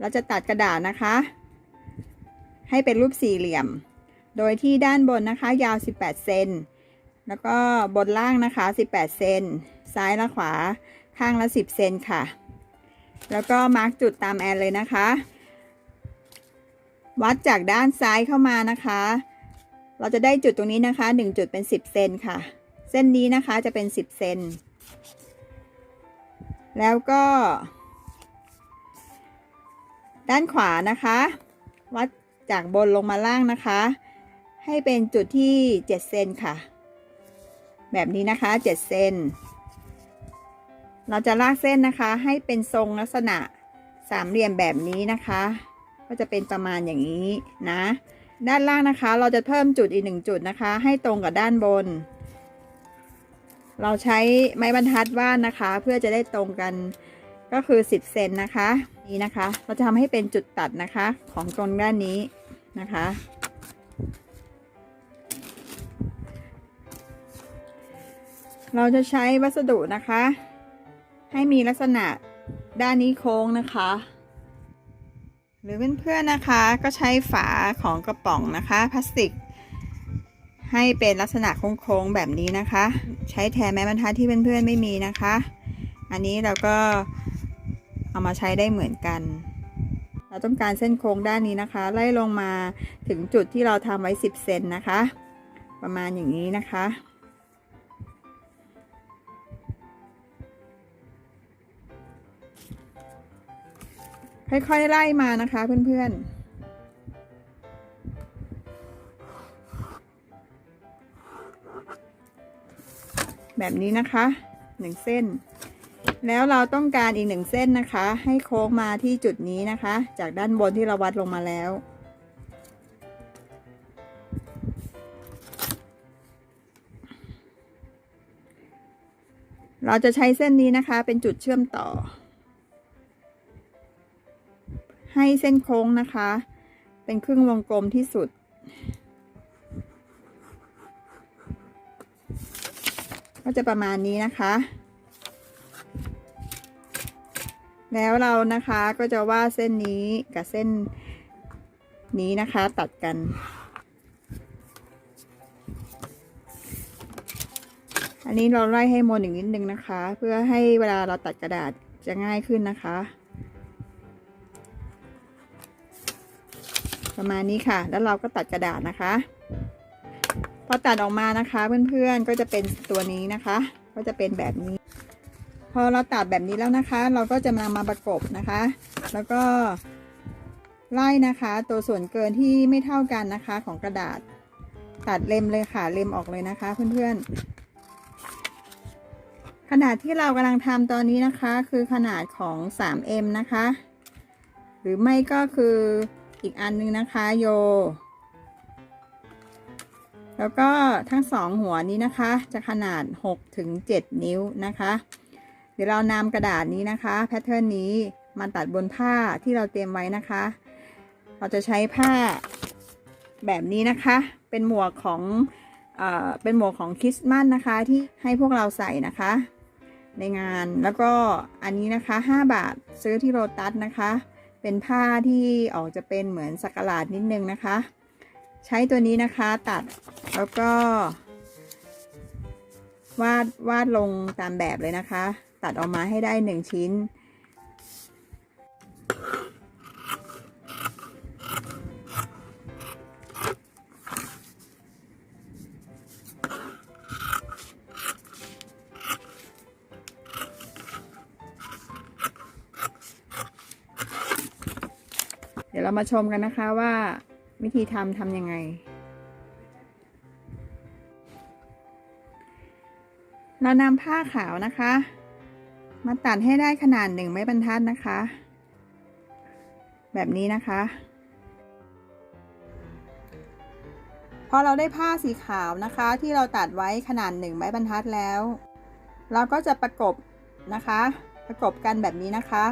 เราจะตัดกระดาษนะคะ ให้เป็นรูปสี่เหลี่ยม โดยที่ด้านบนนะคะยาว 18 เซน แล้วก็บนล่างนะคะ 18 เซน ซ้ายและขวาข้างละ 10 เซนค่ะ แล้วก็มาร์กจุดตามแอนเลยนะคะ วัดจากด้านซ้ายเข้ามานะคะ เราจะได้จุดตรงนี้นะคะ 1 จุดเป็น 10 เซนค่ะ เส้นนี้นะคะจะเป็น 10 เซน แล้วก็ ด้านขวานะคะ วัดจากบนลงมาล่างนะคะ ให้เป็นจุดที่ 7 เซนค่ะ แบบนี้นะคะ 7 เซน เราจะลากเส้นนะคะ ให้เป็นทรงลักษณะสามเหลี่ยมแบบนี้นะคะ ก็จะเป็นประมาณอย่างนี้นะ ด้านล่างนะคะ เราจะเพิ่มจุดอีกหนึ่งจุดนะคะ ให้ตรงกับด้านบน เราใช้ไม้บรรทัดวาดนะคะ เพื่อจะได้ตรงกัน ก็คือ 10 เซนนะคะ นี่นะคะ เราจะทำให้เป็นจุดตัดนะคะ ของตรงด้านนี้นะคะ เราจะใช้วัสดุนะคะ ให้มีลักษณะด้านนี้โค้งนะคะ หรือเพื่อนๆนะคะก็ใช้ฝาของกระป๋องนะคะพลาสติก ให้เป็นลักษณะโค้งๆแบบนี้นะคะ ใช้แทนแม้บรรทัดที่เพื่อนๆไม่มีนะคะอันนี้เราก็ เอามาใช้ได้เหมือนกัน เราต้องการเส้นโค้งด้านนี้นะคะ ไล่ลงมาถึงจุดที่เราทำไว้ 10 เซนนะคะ ประมาณอย่างนี้นะคะค่อยๆ ไล่มานะคะเพื่อนๆแบบนี้นะคะหนึ่งเส้น แล้วเราต้องการอีกหนึ่งเส้นนะคะ ให้โค้งมาที่จุดนี้นะคะ จากด้านบนที่เราวัดลงมาแล้ว เราจะใช้เส้นนี้นะคะเป็นจุดเชื่อมต่อ ให้เส้นโค้งนะคะ เป็นครึ่งวงกลมที่สุดก็จะประมาณนี้นะคะ แล้วเรานะคะก็จะวาดเส้นนี้กับเส้นนี้นะคะตัดกัน อันนี้เราไล่ให้มนอีกนิดนึงนะคะ เพื่อให้เวลาเราตัดกระดาษจะง่ายขึ้นนะคะ ประมาณนี้ค่ะ แล้วเราก็ตัดกระดาษนะคะ พอตัดออกมานะคะเพื่อนๆก็จะเป็นตัวนี้นะคะ ก็จะเป็นแบบนี้ อเราตัดแบบนี้แล้วนะคะ เราก็จะนำมาประกบนะคะ แล้วก็ไล่นะคะ ตัวส่วนเกินที่ไม่เท่ากันนะคะของกระดาษ ตัดเล็มเลยค่ะ เล็มออกเลยนะคะ เพื่อนๆ ขนาดที่เรากำลังทำตอนนี้นะคะ คือขนาดของ 3M นะคะ หรือไม่ก็คืออีกอันนึงนะคะโย แล้วก็ทั้งสองหัวนี้นะคะ จะขนาด6ถึง7นิ้วนะคะ เดี๋ยวเรานำกระดาษนี้นะคะแพทเทิร์นนี้มาตัดบนผ้าที่เราเตรียมไว้นะคะ เราจะใช้ผ้าแบบนี้นะคะ เป็นหมวกของเอ่อเป็นหมวกของคริสต์มาสนะคะที่ให้พวกเราใส่นะคะ ในงานแล้วก็อันนี้นะคะ 5 บาทซื้อที่โรตัสนะคะ เป็นผ้าที่ออกจะเป็นเหมือนสักหลาดนิดนึงนะคะ ใช้ตัวนี้นะคะตัดแล้วก็ วาดวาดลงตามแบบเลยนะคะ ตัดออกมาให้ได้หนึ่งชิ้น เดี๋ยวเรามาชมกันนะคะว่าวิธีทำทำยังไงเรานำผ้าขาวนะคะ มาตัดให้ได้ขนาดหนึ่งไม้บรรทัดนะคะ แบบนี้นะคะ พอเราได้ผ้าสีขาวนะคะ ที่เราตัดไว้ขนาดหนึ่งไม้บรรทัดแล้ว เราก็จะประกบนะคะ ประกบกันแบบนี้นะคะ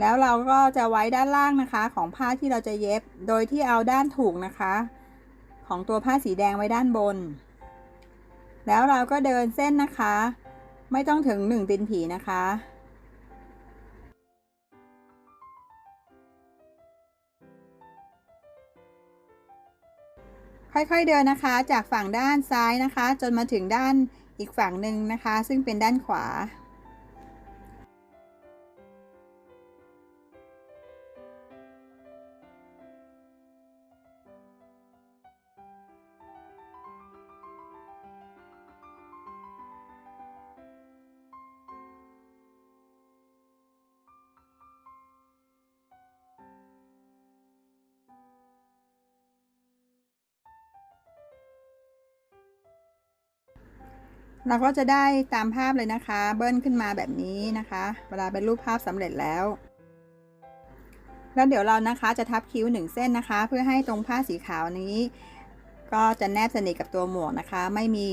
แล้วเราก็จะไว้ด้านล่างนะคะ ของผ้าที่เราจะเย็บโดยที่เอาด้านถูกนะคะ ของตัวผ้าสีแดงไว้ด้านบน แล้วเราก็เดินเส้นนะคะ ไม่ต้องถึงหนึ่งตีนผีนะคะ ค่อยๆเดินนะคะจากฝั่งด้านซ้ายนะคะ จนมาถึงด้านอีกฝั่งหนึ่งนะคะ ซึ่งเป็นด้านขวา เราก็จะได้ตามภาพเลยนะคะ เบิ้ลขึ้นมาแบบนี้นะคะ เวลาเป็นรูปภาพสำเร็จแล้ว แล้วเดี๋ยวเรานะคะจะทับคิ้วหนึ่งเส้นนะคะ เพื่อให้ตรงผ้าสีขาวนี้ ก็จะแนบสนิทกับตัวหมวกนะคะ ไม่มี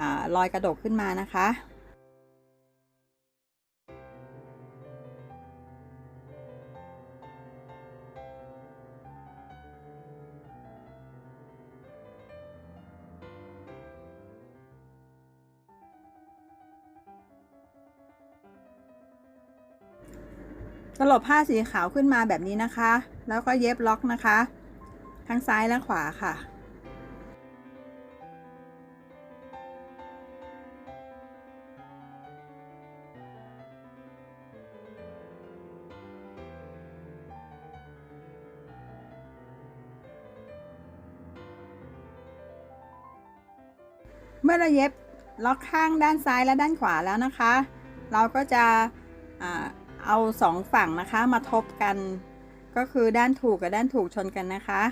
อรอยกระดกขึ้นมานะคะ ลบผ้าสีขาวขึ้นมาแบบนี้นะคะ แล้วก็เย็บล็อกนะคะ ทั้งซ้ายและขวาค่ะ เมื่อเราเย็บล็อกข้างด้านซ้ายและด้านขวาแล้วนะคะ เราก็จะ เอาสองฝั่งนะคะมาทบกัน ก็คือด้านถูกกับด้านถูกชนกันนะคะ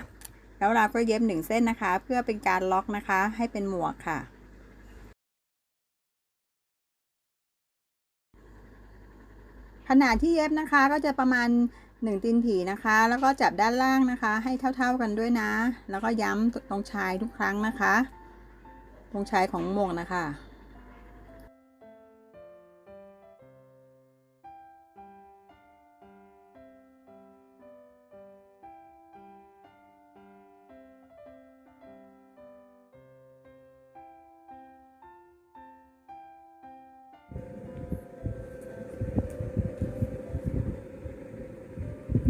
แล้วเราก็เย็บหนึ่งเส้นนะคะ เพื่อเป็นการล็อกนะคะให้เป็นหมวกค่ะ ขนาดที่เย็บนะคะก็จะประมาณ1ตีนผีนะคะ แล้วก็จับด้านล่างนะคะ ให้เท่าๆกันด้วยนะ แล้วก็ย้ำตรงชายทุกครั้งนะคะ ตรงชายของหมวกนะคะ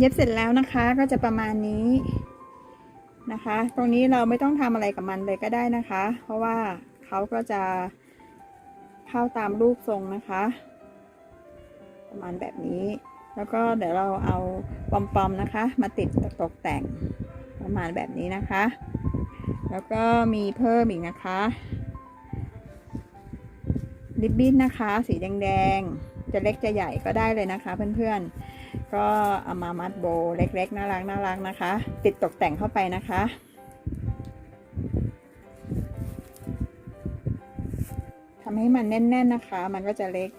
เย็บเสร็จแล้วนะคะก็จะประมาณนี้นะคะ ตรงนี้เราไม่ต้องทำอะไรกับมันเลยก็ได้นะคะ เพราะว่าเขาก็จะเข้าตามรูปทรงนะคะ ประมาณแบบนี้ แล้วก็เดี๋ยวเราเอาปอมๆนะคะ มาติดตกแต่งประมาณแบบนี้นะคะ แล้วก็มีเพิ่มอีกนะคะริบบิ้นนะคะ สีแดงๆจะเล็กจะใหญ่ก็ได้เลยนะคะเพื่อนๆ ก็เอามามัดโบเล็กๆน่ารักน่ารักนะคะ ติดตกแต่งเข้าไปนะคะ ทำให้มันแน่นๆนะคะ มันก็จะเล็ก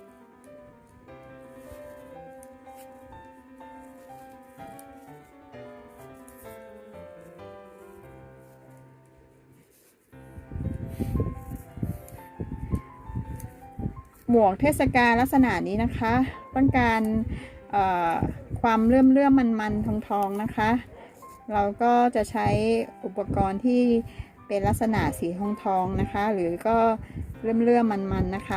หมวกเทศกาลลักษณะนี้นะคะ ต้องการเอ่อ ความเลื่อมเลื่อมมันมันทองทองๆนะคะ เราก็จะใช้อุปกรณ์ที่เป็นลักษณะสีทองทองๆนะคะ หรือก็เลื่อมเลื่อมมันมันๆนะคะ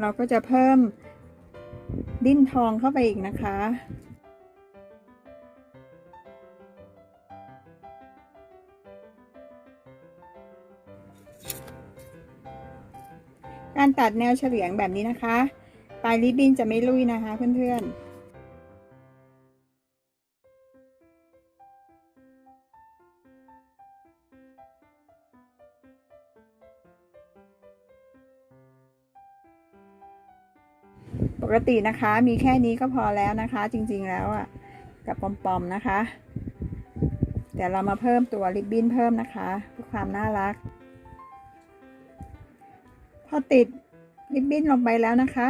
เราก็จะเพิ่มดิ้นทองเข้าไปอีกนะคะ การตัดแนวเฉลียงแบบนี้นะคะ ปลายริบบิ้นจะไม่ลุยนะคะเพื่อนๆปกตินะคะมีแค่นี้ก็พอแล้วนะคะ จริงๆแล้วอะ กับปอมๆนะคะ เดี๋ยวเรามาเพิ่มตัวริบบิ้นเพิ่มนะคะเพื่อความน่ารัก พอติดริบบิ้นลงไปแล้วนะคะ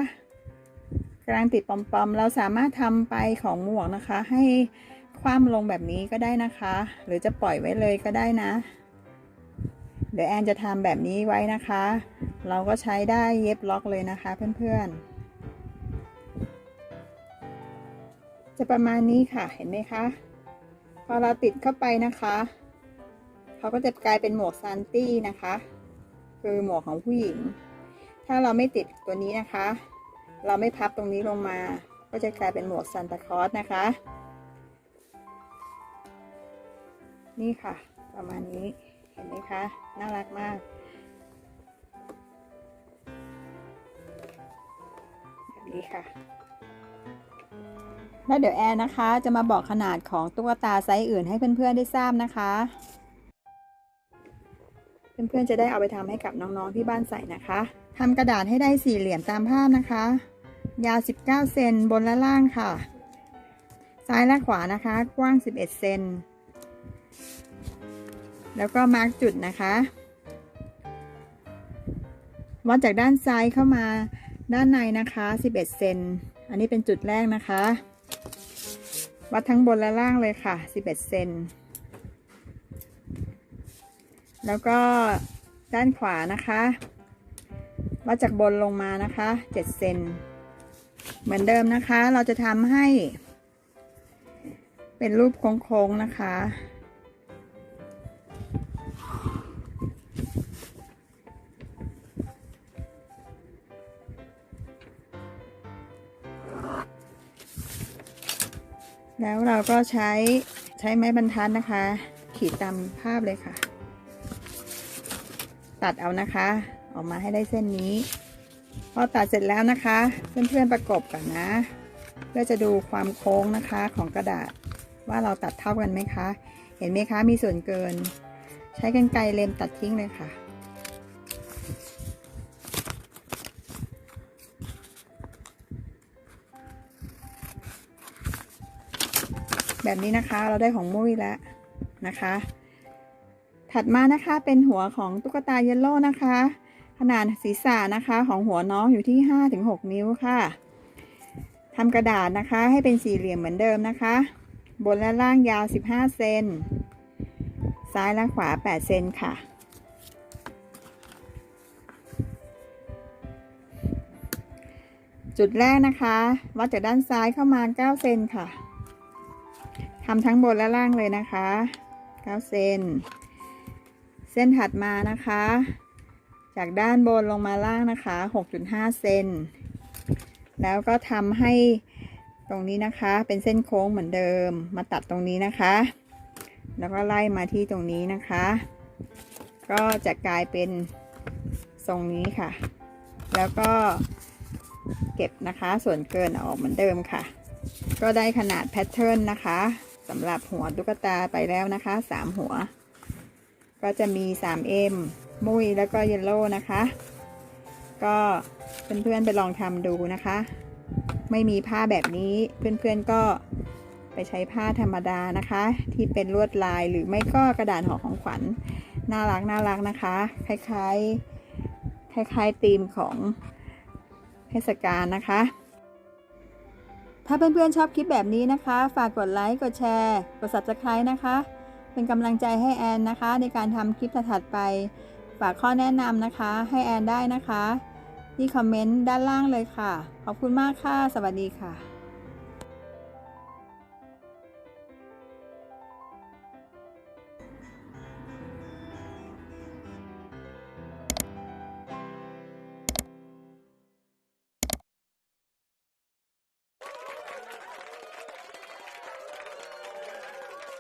กลังติดปอมๆ เราสามารถทำไปของหมวกนะคะ ให้คว่ำลงแบบนี้ก็ได้นะคะ หรือจะปล่อยไว้เลยก็ได้นะ เดี๋ยวแอนจะทำแบบนี้ไว้นะคะ เราก็ใช้ได้เย็บล็อกเลยนะคะเพื่อนๆ จะประมาณนี้ค่ะเห็นไหมคะ พอเราติดเข้าไปนะคะเขาก็จะกลายเป็นหมวกซันตี้นะคะ คือหมวกของผู้หญิง ถ้าเราไม่ติดตัวนี้นะคะ เราไม่พับตรงนี้ลงมา ก็จะกลายเป็นหมวกซันตาคอสนะคะ นี่ค่ะ ประมาณนี้เห็นไหมคะ น่ารักมากแบบนี้ค่ะแล้วเดี๋ยวแอนนะคะจะมาบอกขนาดของตุ๊กตาไซส์อื่นให้เพื่อนๆได้ทราบนะคะ พื่อนๆจะได้เอาไปทำให้กับน้องๆที่บ้านใส่นะคะทำกระดาษให้ได้สี่เหลี่ยมตามภาพนะคะ ยาว 19 เซนบนและล่างค่ะ ซ้ายและขวานะคะ กว้าง 11 เซนแล้วก็มาร์กจุดนะคะวัดจากด้านซ้ายเข้ามาด้านในนะคะ 11 เซน อันนี้เป็นจุดแรกนะคะ วัดทั้งบนและล่างเลยค่ะ 11 เซน แล้วก็ด้านขวานะคะวัดจากบนลงมานะคะ7เซนเหมือนเดิมนะคะ เราจะทำให้ เป็นรูปโค้งๆนะคะ แล้วเราก็ใช้ใช้ไม้บรรทัดนะคะ ขีดตามภาพเลยค่ะ ตัดเอานะคะ ออกมาให้ได้เส้นนี้ พอตัดเสร็จแล้วนะคะ เพื่อนๆประกบกันนะ เพื่อจะดูความโค้งนะคะของกระดาษว่าเราตัดเท่ากันไหมคะ เห็นไหมคะมีส่วนเกิน ใช้กรรไกรเล็มตัดทิ้งเลยค่ะแบบนี้นะคะเราได้ของมุ้ยแล้วนะคะ ถัดมานะคะเป็นหัวของตุ๊กตาเยลโล่นะคะ ขนาดศีรษะนะคะของหัวน้องอยู่ที่ 5-6 นิ้วค่ะทำกระดาษนะคะให้เป็นสี่เหลี่ยมเหมือนเดิมนะคะ บนและล่างยาว 15 เซนซ้ายและขวา 8 เซนค่ะ จุดแรกนะคะวัดจากด้านซ้ายเข้ามา 9 เซนค่ะทำทั้งบนและล่างเลยนะคะ 9 เซน ส้นถัดมานะคะ จากด้านบนลงมาล่างนะคะ 6.5 เซน แล้วก็ทำให้ตรงนี้นะคะ เป็นเส้นโค้งเหมือนเดิม มาตัดตรงนี้นะคะ แล้วก็ไล่มาที่ตรงนี้นะคะ ก็จะกลายเป็นทรงนี้ค่ะ แล้วก็เก็บนะคะส่วนเกินออกเหมือนเดิมค่ะ ก็ได้ขนาดแพทเทิร์นนะคะสำหรับหัวตุ๊กตาไปแล้วนะคะ 3 หัว ก็จะมี 3M มุ้ยแล้วก็เยลโล่นะคะ ก็เพื่อนๆไปลองทำดูนะคะ ไม่มีผ้าแบบนี้เพื่อนๆก็ไปใช้ผ้าธรรมดานะคะ ที่เป็นลวดลายหรือไม่ก็กระดาษห่อของขวัญน่ารักน่ารักนะคะ คล้ายๆ คล้ายๆธีมของเทศกาลนะคะ ถ้าเพื่อนๆชอบคลิปแบบนี้นะคะ ฝากกดไลค์ กดแชร์ กด subscribe นะคะ เป็นกำลังใจให้แอนนะคะ ในการทำคลิปถัดไป ฝากข้อแนะนำนะคะ ให้แอนได้นะคะ ที่คอมเมนต์ด้านล่างเลยค่ะ ขอบคุณมากค่ะ สวัสดีค่ะ